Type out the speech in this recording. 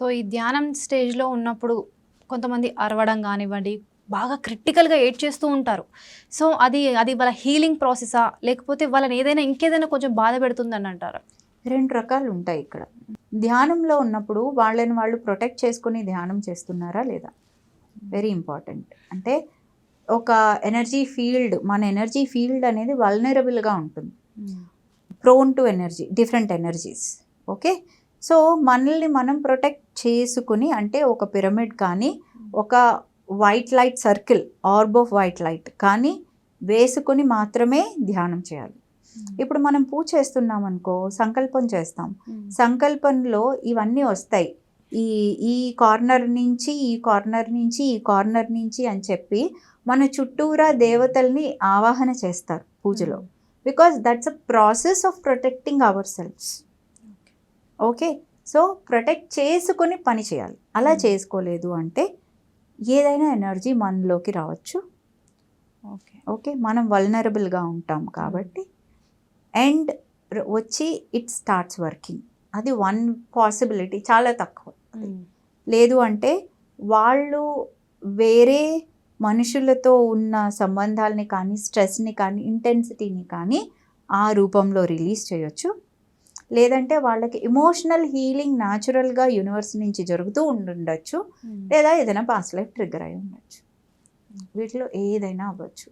So ఈ ధ్యానం స్టేజ్లో ఉన్నప్పుడు కొంతమంది అరవడం కానివ్వండి బాగా క్రిటికల్గా ఏడ్ చేస్తూ ఉంటారు. సో అది అది వాళ్ళ హీలింగ్ ప్రాసెసా లేకపోతే వాళ్ళని ఏదైనా ఇంకేదైనా కొంచెం బాధ పెడుతుందని అంటారా? రెండు రకాలు ఉంటాయి ఇక్కడ. ధ్యానంలో ఉన్నప్పుడు వాళ్ళని వాళ్ళు ప్రొటెక్ట్ చేసుకుని ధ్యానం చేస్తున్నారా లేదా? వెరీ ఇంపార్టెంట్ అంటే ఒక ఎనర్జీ ఫీల్డ్ మన ఎనర్జీ ఫీల్డ్ అనేది వల్నరబుల్గా ఉంటుంది. Prone to energy different energies okay so మనల్ని మనం ప్రొటెక్ట్ చేసుకుని అంటే ఒక పిరమిడ్ కానీ ఒక white light circle orb of white light కానీ వేసుకుని మాత్రమే ధ్యానం చేయాలి. ఇప్పుడు మనం పూజ చేస్తున్నాం అనుకో సంకల్పం చేస్తాం. సంకల్పంలో ఇవన్నీ వస్తాయి. ఈ ఈ కార్నర్ నుంచి ఈ కార్నర్ నుంచి ఈ కార్నర్ నుంచి అని చెప్పి మన చుట్టూరా దేవతల్ని ఆవాహన చేస్తారు పూజలో. Because that's a process of protecting our selfs okay? So protect చేసుకొని పని చేయాలి. అలా Hmm. చేసుకోలేదు అంటే ఏదైనా ఎనర్జీ మనలోకి రావచ్చు. ఓకే. ఓకే? మనం వల్నరబుల్గా ఉంటాం కాబట్టి. అండ్ వచ్చి ఇట్ స్టార్ట్స్ వర్కింగ్. అది వన్ పాసిబిలిటీ చాలా తక్కువ లేదు అంటే వాళ్ళు వేరే మనుషులతో ఉన్న సంబంధాలని కానీ స్ట్రెస్ని కానీ ఇంటెన్సిటీని కానీ ఆ రూపంలో రిలీజ్ చేయొచ్చు. లేదంటే వాళ్ళకి ఎమోషనల్ హీలింగ్ న్యాచురల్గా యూనివర్స్ నుంచి జరుగుతూ ఉండుండొచ్చు. లేదా ఏదైనా పాస్ట్ లైఫ్ ట్రిగ్గర్ అయి ఉండొచ్చు వీటిలో ఏదైనా అవ్వచ్చు.